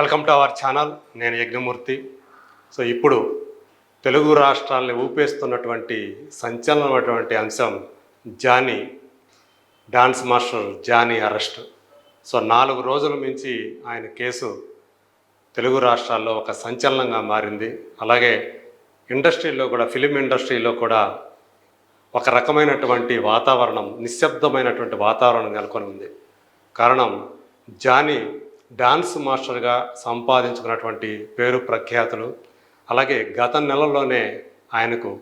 Welcome to our channel నేను Yagnamurthy. So ఇప్పుడు తెలుగు రాష్ట్రాల్ని ఊపేస్తున్నటువంటి సంచలనమైనటువంటి అంశం Jani dance master Jani arrest. So నాలుగు రోజుల మించి ఆయన కేసు తెలుగు రాష్ట్రాల్లో ఒక సంచలనంగా మారింది. అలాగే ఇండస్ట్రీలో కూడా ఫిలిం ఇండస్ట్రీలో కూడా ఒక రకమైనటువంటి వాతావరణం నిశ్శబ్దమైనటువంటి వాతావరణం నెలకొని ఉంది కారణం జానీ డాన్స్ మాస్టర్గా సంపాదించుకున్నటువంటి పేరు ప్రఖ్యాతులు. అలాగే గత నెలలోనే ఆయనకు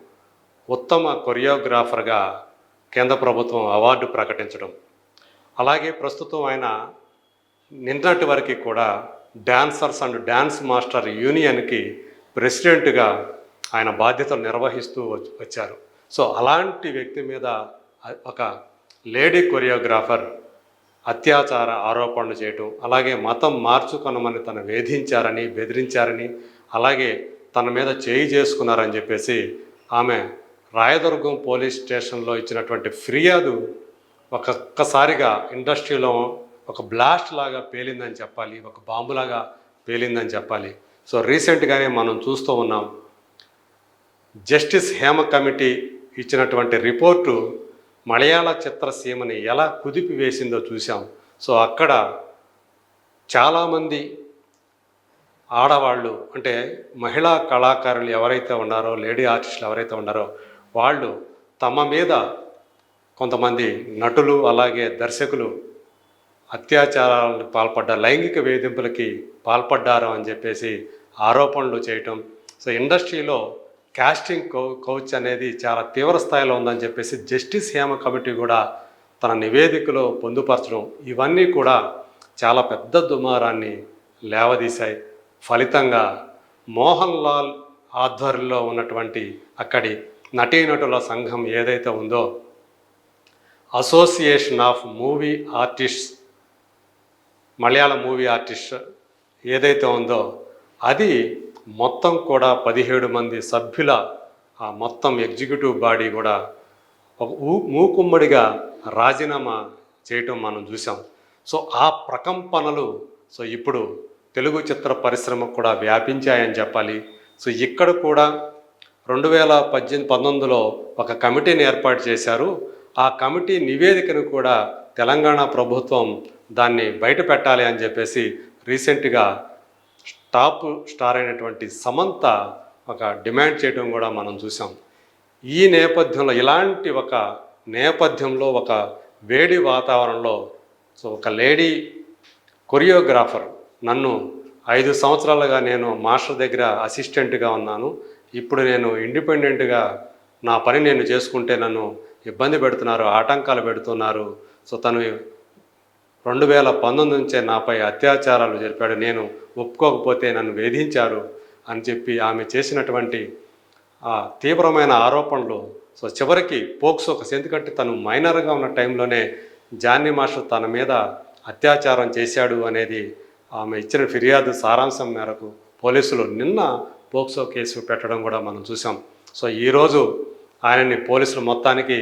ఉత్తమ కొరియోగ్రాఫర్గా కేంద్ర ప్రభుత్వం అవార్డు ప్రకటించడం. అలాగే ప్రస్తుతం ఆయన నిన్నటి వరకు కూడా డాన్సర్స్ అండ్ డ్యాన్స్ మాస్టర్ యూనియన్కి ప్రెసిడెంట్గా ఆయన బాధ్యతలు నిర్వహిస్తూ వచ్చారు. సో అలాంటి వ్యక్తి మీద ఒక లేడీ కొరియోగ్రాఫర్ అత్యాచార ఆరోపణలు చేయటం అలాగే మతం మార్చుకొనమని తను వేధించారని బెదిరించారని అలాగే తన మీద చేయి చేసుకున్నారని చెప్పేసి ఆమె రాయదుర్గం పోలీస్ స్టేషన్లో ఇచ్చినటువంటి ఫిర్యాదు ఒక్కొక్కసారిగా ఇండస్ట్రీలో ఒక బ్లాస్ట్ లాగా పేలిందని చెప్పాలి ఒక బాంబులాగా పేలిందని చెప్పాలి. సో రీసెంట్గానే మనం చూస్తూ ఉన్నాం. జస్టిస్ హేమ కమిటీ ఇచ్చినటువంటి రిపోర్టు మలయాళ చిత్రసీమని ఎలా కుదిపి వేసిందో చూసాం సో అక్కడ చాలామంది ఆడవాళ్ళు అంటే మహిళా కళాకారులు ఎవరైతే ఉన్నారో లేడీ ఆర్టిస్టులు ఎవరైతే ఉన్నారో వాళ్ళు తమ మీద కొంతమంది నటులు అలాగే దర్శకులు అత్యాచారాలకు పాల్పడ్డ లైంగిక వేధింపులకి పాల్పడ్డారు అని చెప్పేసి ఆరోపణలు చేయటం. సో ఇండస్ట్రీలో కాస్టింగ్ కో కౌచ్ అనేది చాలా తీవ్ర స్థాయిలో ఉందని చెప్పేసి జస్టిస్ హేమ కమిటీ కూడా తన నివేదికలో పొందుపరచడం ఇవన్నీ కూడా చాలా పెద్ద దుమారాన్ని లేవదీశాయి. ఫలితంగా మోహన్ లాల్ ఆధ్వర్యంలో ఉన్నటువంటి అక్కడి నటీనటుల సంఘం ఏదైతే ఉందో association of movie artists Malayalam movie artist ఏదైతే ఉందో అది మొత్తం కూడా పదిహేడు మంది సభ్యుల ఆ మొత్తం ఎగ్జిక్యూటివ్ బాడీ కూడా ఒక ఊ- మూకుమ్మడిగా రాజీనామా చేయటం మనం చూసాం సో ఆ ప్రకంపనలు సో ఇప్పుడు తెలుగు చిత్ర పరిశ్రమ కూడా వ్యాపించాయని చెప్పాలి. సో ఇక్కడ కూడా రెండు వేల పద్దెనిమిది పంతొమ్మిదిలో ఒక కమిటీని ఏర్పాటు చేశారు. ఆ కమిటీ నివేదికను కూడా తెలంగాణ ప్రభుత్వం దాన్ని బయట పెట్టాలి అని చెప్పేసి రీసెంట్గా టాప్ స్టార్ అయినటువంటి సమంత ఒక డిమాండ్ చేయడం కూడా మనం చూసాం ఈ నేపథ్యంలో ఇలాంటి ఒక నేపథ్యంలో ఒక వేడి వాతావరణంలో సో ఒక లేడీ కొరియోగ్రాఫర్ నన్ను ఐదు సంవత్సరాలుగా నేను మాస్టర్ దగ్గర అసిస్టెంట్గా ఉన్నాను. ఇప్పుడు నేను ఇండిపెండెంట్గా నా పని నేను చేసుకుంటే నన్ను ఇబ్బంది పెడుతున్నారు ఆటంకాలు పెడుతున్నారు. సో తను రెండు వేల పంతొమ్మిది నుంచే నాపై అత్యాచారాలు జరిపాడు. నేను ఒప్పుకోకపోతే నన్ను వేధించారు అని చెప్పి ఆమె చేసినటువంటి ఆ తీవ్రమైన ఆరోపణలు. సో చివరికి పోక్సో కేసు ఎందుకంటే తను మైనర్గా ఉన్న టైంలోనే జానీ మాస్టర్ తన మీద అత్యాచారం చేశాడు అనేది ఆమె ఇచ్చిన ఫిర్యాదు సారాంశం మేరకు పోలీసులు నిన్న పోక్సో కేసు పెట్టడం కూడా మనం చూసాం సో ఈరోజు ఆయనని పోలీసులు మొత్తానికి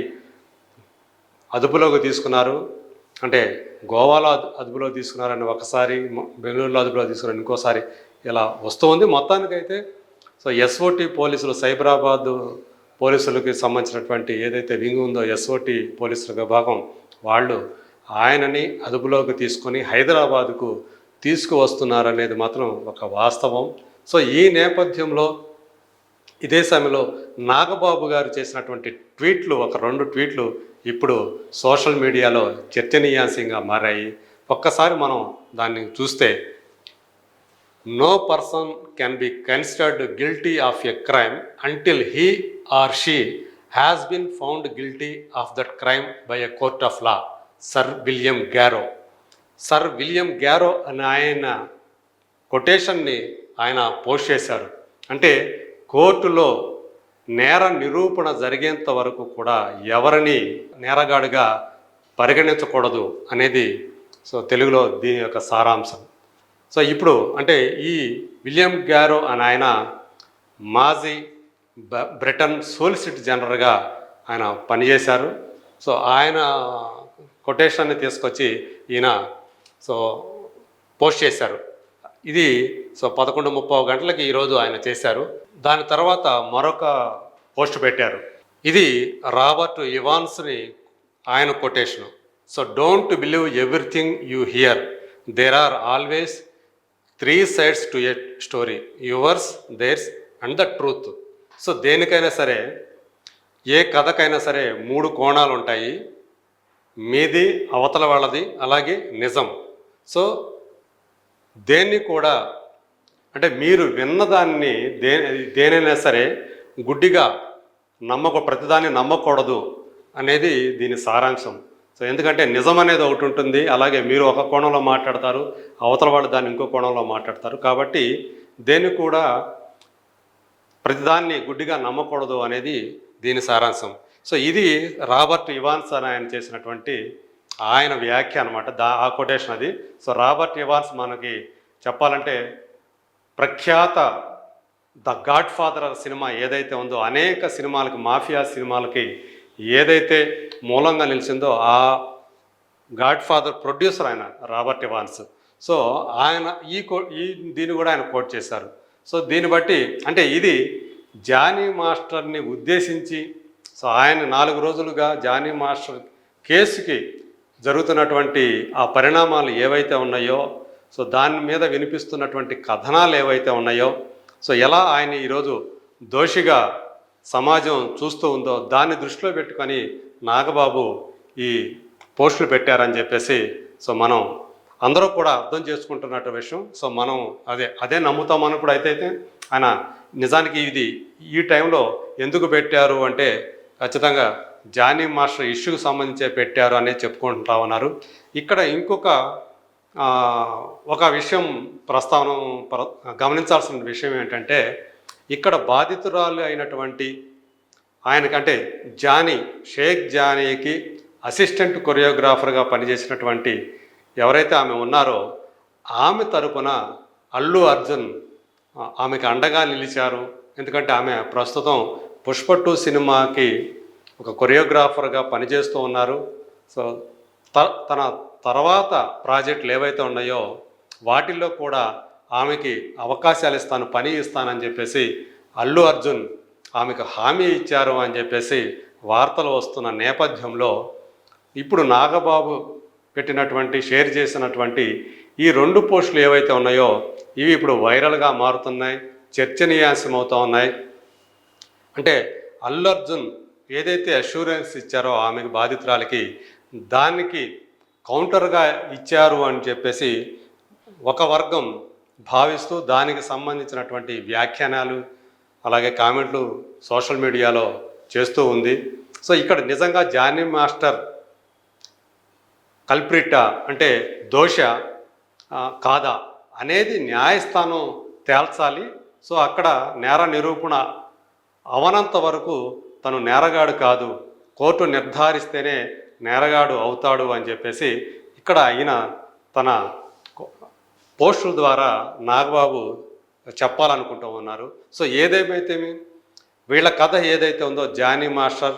అదుపులోకి తీసుకున్నారు. అంటే గోవాలో అదుపులో తీసుకున్నారని ఒకసారి బెంగళూరులో అదుపులో తీసుకున్నారు ఇంకోసారి ఇలా వస్తూ ఉంది. మొత్తానికైతే సో ఎస్ఓటి పోలీసులు సైబరాబాద్ పోలీసులకి సంబంధించినటువంటి ఏదైతే వింగ్ ఉందో ఎస్ఓటి పోలీసుల విభాగం వాళ్ళు ఆయనని అదుపులోకి తీసుకొని హైదరాబాదుకు తీసుకువస్తున్నారనేది మాత్రం ఒక వాస్తవం. సో ఈ నేపథ్యంలో ఇదే సమయంలో నాగబాబు గారు చేసినటువంటి ట్వీట్లు ఒక రెండు ట్వీట్లు ఇప్పుడు సోషల్ మీడియాలో చర్చనీయాంశంగా మారాయి. ఒక్కసారి మనం దాన్ని చూస్తే no person can be considered guilty of a crime until he or she has been found guilty of that crime by a court of law. Sir William Garrow sir William Garrow అనే ఆయన కొటేషన్ని ఆయన post చేశారు. అంటే కోర్టులో నేర నిరూపణ జరిగేంత వరకు కూడా ఎవరిని నేరగాడిగా పరిగణించకూడదు అనేది సో తెలుగులో దీని యొక్క సారాంశం. సో ఇప్పుడు అంటే ఈ విలియం గ్యారో అని ఆయన మాజీ బ- బ్రిటన్ సోలిసిటర్ జనరల్గా ఆయన పనిచేశారు. సో ఆయన కొటేషన్ని తీసుకొచ్చి ఈయన సో పోస్ట్ చేశారు. ఇది సో పదకొండు ముప్పై గంటలకి ఈరోజు ఆయన చేశారు. దాని తర్వాత మరొక పోస్ట్ పెట్టారు. ఇది రాబర్ట్ ఇవాన్స్ని ఆయన quotation. So don't believe everything you hear. There are always three sides to a story. Yours theirs and the truth. So దేనికైనా సరే ఏ కథకైనా సరే మూడు కోణాలు ఉంటాయి మీది అవతల వాళ్ళది అలాగే నిజం. సో దేన్ని కూడా అంటే మీరు విన్నదాన్ని దే దేనైనా సరే గుడ్డిగా నమ్మక ప్రతిదాన్ని నమ్మకూడదు అనేది దీని సారాంశం. సో ఎందుకంటే నిజం అనేది ఒకటి ఉంటుంది అలాగే మీరు ఒక కోణంలో మాట్లాడతారు అవతల వాళ్ళు దాన్ని ఇంకో కోణంలో మాట్లాడతారు. కాబట్టి దేన్ని కూడా ప్రతిదాన్ని గుడ్డిగా నమ్మకూడదు అనేది దీని సారాంశం. సో ఇది రాబర్ట్ ఇవాన్స్ అని ఆయన చేసినటువంటి ఆయన వ్యాఖ్య అనమాట దా ఆ కొటేషన్ అది. సో రాబర్ట్ ఇవాన్స్ మనకి చెప్పాలంటే ప్రఖ్యాత ద గాడ్ ఫాదర్ సినిమా ఏదైతే ఉందో అనేక సినిమాలకి మాఫియా సినిమాలకి ఏదైతే మూలంగా నిలిచిందో ఆ గాడ్ ఫాదర్ ప్రొడ్యూసర్ ఆయన రాబర్ట్ ఇవాన్స్. సో ఆయన ఈ కో ఈ దీన్ని కూడా ఆయన కోట్ చేశారు. సో దీన్ని బట్టి అంటే ఇది జానీ మాస్టర్ని ఉద్దేశించి సో ఆయన నాలుగు రోజులుగా జానీ మాస్టర్ కేసుకి జరుగుతున్నటువంటి ఆ పరిణామాలు ఏవైతే ఉన్నాయో సో దాని మీద వినిపిస్తున్నటువంటి కథనాలు ఏవైతే ఉన్నాయో సో ఎలా ఆయన ఈరోజు దోషిగా సమాజం చూస్తూ ఉందో దాన్ని దృష్టిలో పెట్టుకొని నాగబాబు ఈ పోస్టులు పెట్టారని చెప్పేసి సో మనం అందరూ కూడా అర్థం చేసుకుంటున్నట్టు విషయం. సో మనం అదే అదే నమ్ముతామని కూడా అయితే అయితే ఆయన నిజానికి ఇది ఈ టైంలో ఎందుకు పెట్టారు అంటే ఖచ్చితంగా జానీ మాస్టర్ ఇష్యూకి సంబంధించే పెట్టారు అనేది చెప్పుకుంటా ఉన్నారు. ఇక్కడ ఇంకొక ఒక విషయం ప్రస్తావన ప్ర- గమనించాల్సిన విషయం ఏంటంటే ఇక్కడ బాధితురాలు అయినటువంటి ఆయనకంటే జానీ షేక్ జానీకి అసిస్టెంట్ కొరియోగ్రాఫర్గా పనిచేసినటువంటి ఎవరైతే ఆమె ఉన్నారో ఆమె తరపున అల్లు అర్జున్ ఆమెకు అండగా నిలిచారు. ఎందుకంటే ఆమె ప్రస్తుతం పుష్ప టూ సినిమాకి ఒక కొరియోగ్రాఫర్గా పనిచేస్తూ ఉన్నారు. సో త తన తర్వాత ప్రాజెక్టులు ఏవైతే ఉన్నాయో వాటిల్లో కూడా ఆమెకి అవకాశాలు ఇస్తాను పని ఇస్తానని చెప్పేసి అల్లు అర్జున్ ఆమెకు హామీ ఇచ్చారు అని చెప్పేసి వార్తలు వస్తున్న నేపథ్యంలో ఇప్పుడు నాగబాబు పెట్టినటువంటి షేర్ చేసినటువంటి ఈ రెండు పోస్టులు ఏవైతే ఉన్నాయో ఇవి ఇప్పుడు వైరల్గా మారుతున్నాయి చర్చనీయాంశం అవుతూ ఉన్నాయి. అంటే అల్లు అర్జున్ ఏదైతే అష్యూరెన్స్ ఇచ్చారో ఆమెకు బాధితురాలకి దానికి కౌంటర్గా ఇచ్చారు అని చెప్పేసి ఒక వర్గం భావిస్తూ దానికి సంబంధించినటువంటి వ్యాఖ్యానాలు అలాగే కామెంట్లు సోషల్ మీడియాలో చేస్తూ ఉంది. సో ఇక్కడ నిజంగా జానీ మాస్టర్ కల్ప్రిటా అంటే దోష కాదా? అనేది న్యాయస్థానం తేల్చాలి. సో అక్కడ నేర నిరూపణ అవనంత వరకు తను నేరగాడు కాదు కోర్టు నిర్ధారిస్తేనే నేరగాడు అవుతాడు అని చెప్పేసి ఇక్కడ ఆయన తన పోస్టుల ద్వారా నాగబాబు చెప్పాలనుకుంటూ ఉన్నారు. సో ఏదేమైతే వీళ్ళ కథ ఏదైతే ఉందో జానీ మాస్టర్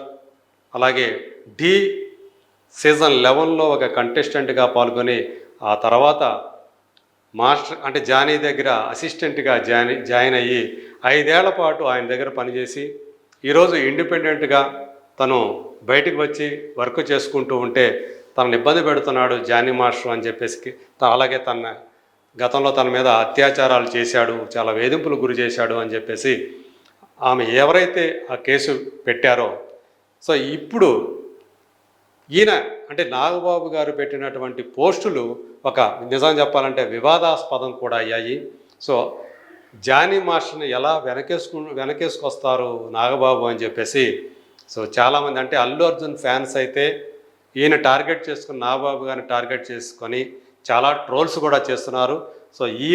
అలాగే డి సీజన్ లెవెన్లో ఒక కంటెస్టెంట్గా పాల్గొని ఆ తర్వాత మాస్టర్ అంటే జానీ దగ్గర అసిస్టెంట్గా జాయిన్ జాయిన్ అయ్యి ఐదేళ్ళ పాటు ఆయన దగ్గర పనిచేసి ఈరోజు ఇండిపెండెంట్గా తను బయటికి వచ్చి వర్క్ చేసుకుంటూ ఉంటే తనని ఇబ్బంది పెడుతున్నాడు జానీ మాస్టర్ అని చెప్పేసి త- అలాగే తన గతంలో తన మీద అత్యాచారాలు చేశాడు చాలా వేధింపులు గురి చేశాడు అని చెప్పేసి ఆమె ఎవరైతే ఆ కేసు పెట్టారో సో ఇప్పుడు ఈయన అంటే నాగబాబు గారు పెట్టినటువంటి పోస్టులు ఒక నిజం చెప్పాలంటే వివాదాస్పదం కూడా అయ్యాయి. సో జానీ మాస్టర్ని ఎలా వెనకేసుకు వెనకేసుకొస్తారు నాగబాబు అని చెప్పేసి సో చాలామంది అంటే అల్లు అర్జున్ ఫ్యాన్స్ అయితే ఈయన టార్గెట్ చేసుకుని నాగబాబు గారిని టార్గెట్ చేసుకొని చాలా ట్రోల్స్ కూడా చేస్తున్నారు. సో ఈ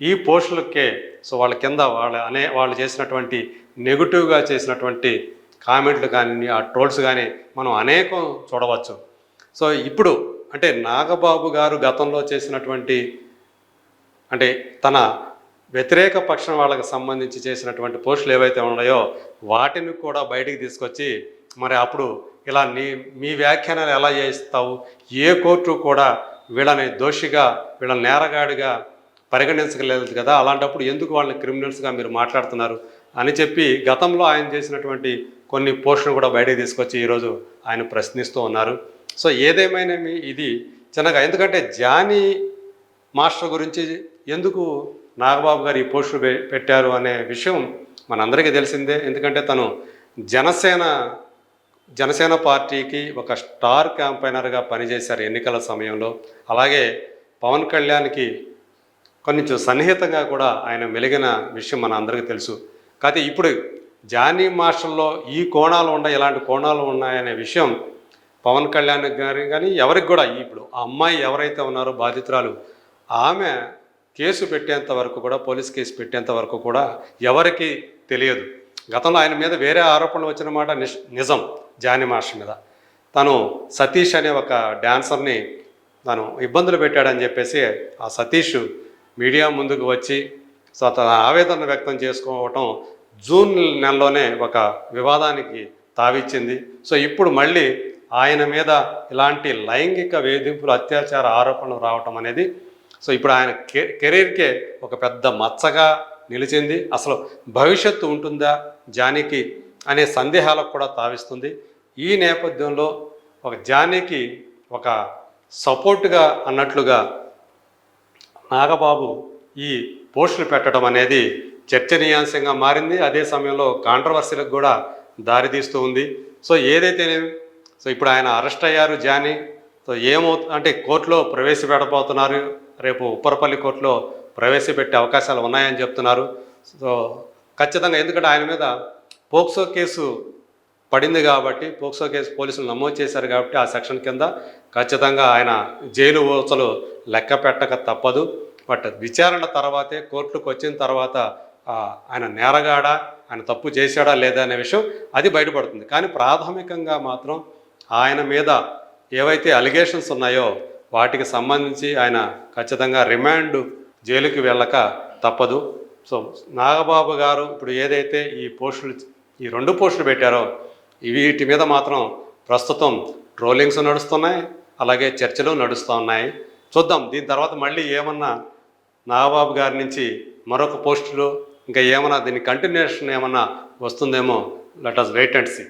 ఈ పోస్టులకే సో వాళ్ళ కింద వాళ్ళ అనే వాళ్ళు చేసినటువంటి నెగిటివ్గా చేసినటువంటి కామెంట్లు కానీ ఆ ట్రోల్స్ కానీ మనం అనేకం చూడవచ్చు. సో ఇప్పుడు అంటే నాగబాబు గారు గతంలో చేసినటువంటి అంటే తన వ్యతిరేక పక్షం వాళ్ళకి సంబంధించి చేసినటువంటి పోస్టులు ఏవైతే ఉన్నాయో వాటిని కూడా బయటికి తీసుకొచ్చి మరి అప్పుడు ఇలా నీ మీ వ్యాఖ్యానాలు ఎలా చేయిస్తావు ఏ కోర్టు కూడా వీళ్ళని దోషిగా వీళ్ళని నేరగాడిగా పరిగణించలేదు కదా? అలాంటప్పుడు ఎందుకు వాళ్ళని క్రిమినల్స్గా మీరు మాట్లాడుతున్నారు? అని చెప్పి గతంలో ఆయన చేసినటువంటి కొన్ని పోస్టులు కూడా బయటకు తీసుకొచ్చి ఈరోజు ఆయన ప్రశ్నిస్తూ ఉన్నారు. సో ఏదేమైనా ఇది చిన్నగా ఎందుకంటే జానీ మాస్టర్ గురించి ఎందుకు నాగబాబు గారు ఈ పోస్టులు పెట్టారు అనే విషయం మనందరికీ తెలిసిందే. ఎందుకంటే తను జనసేన జనసేన పార్టీకి ఒక స్టార్ క్యాంపైనర్గా పనిచేశారు ఎన్నికల సమయంలో. అలాగే పవన్ కళ్యాణ్కి కొంచెం సన్నిహితంగా కూడా ఆయన మెలిగిన విషయం మన అందరికీ తెలుసు. కాకపోతే ఇప్పుడు జానీ మాస్టర్లో ఈ కోణాలు ఉన్నాయి ఇలాంటి కోణాలు ఉన్నాయనే విషయం పవన్ కళ్యాణ్ గారి కానీ ఎవరికి కూడా ఇప్పుడు ఆ అమ్మాయి ఎవరైతే ఉన్నారో బాధితురాలు ఆమె కేసు పెట్టేంత వరకు కూడా పోలీస్ కేసు పెట్టేంత వరకు కూడా ఎవరికి తెలియదు. గతంలో ఆయన మీద వేరే ఆరోపణలు వచ్చిన మాట నిష్ నిజం జాని మాస్టర్ మీద. తను సతీష్ అనే ఒక డాన్సర్ని తను ఇబ్బందులు పెట్టాడని చెప్పేసి ఆ సతీష్ మీడియా ముందుకు వచ్చి సో తన ఆవేదన వ్యక్తం చేసుకోవటం జూన్ నెలలోనే ఒక వివాదానికి తావిచ్చింది. సో ఇప్పుడు మళ్ళీ ఆయన మీద ఇలాంటి లైంగిక వేధింపులు అత్యాచార ఆరోపణలు రావటం అనేది సో ఇప్పుడు ఆయన కె కెరీర్కే ఒక పెద్ద మచ్చగా నిలిచింది. అసలు భవిష్యత్తు ఉంటుందా జానీకి అనే సందేహాలకు కూడా తావిస్తుంది. ఈ నేపథ్యంలో ఒక జానీకి ఒక సపోర్ట్గా అన్నట్లుగా నాగబాబు ఈ పోస్టులు పెట్టడం అనేది చర్చనీయాంశంగా మారింది. అదే సమయంలో కాంట్రవర్సీలకు కూడా దారితీస్తూ ఉంది. సో ఏదైతేనేమి సో ఇప్పుడు ఆయన అరెస్ట్ అయ్యారు జానీ. సో ఏమవు అంటే కోర్టులో ప్రవేశపెట్టబోతున్నారు. రేపు ఉప్పరపల్లి కోర్టులో ప్రవేశపెట్టే అవకాశాలు ఉన్నాయని చెప్తున్నారు. సో ఖచ్చితంగా ఎందుకంటే ఆయన మీద పోక్సో కేసు పడింది కాబట్టి పోక్సో కేసు పోలీసులు నమోదు చేశారు కాబట్టి ఆ సెక్షన్ కింద ఖచ్చితంగా ఆయన జైలు ఊసలు లెక్క పెట్టక తప్పదు. బట్ విచారణ తర్వాతే కోర్టుకు వచ్చిన తర్వాత ఆయన నేరగాడా ఆయన తప్పు చేశాడా లేదా అనే విషయం అది బయటపడుతుంది. కానీ ప్రాథమికంగా మాత్రం ఆయన మీద ఏవైతే అలిగేషన్స్ ఉన్నాయో వాటికి సంబంధించి ఆయన ఖచ్చితంగా రిమాండ్ జైలుకి వెళ్ళక తప్పదు. సో నాగబాబు గారు ఇప్పుడు ఏదైతే ఈ పోస్టులు ఈ రెండు పోస్టులు పెట్టారో వీటి మీద మాత్రం ప్రస్తుతం ట్రోలింగ్స్ నడుస్తున్నాయి అలాగే చర్చలు నడుస్తూ ఉన్నాయి. చూద్దాం దీని తర్వాత మళ్ళీ ఏమన్నా నాగబాబు గారి నుంచి మరొక పోస్టులు ఇంకా ఏమన్నా దీని కంటిన్యూషన్ ఏమన్నా వస్తుందేమో let us wait and see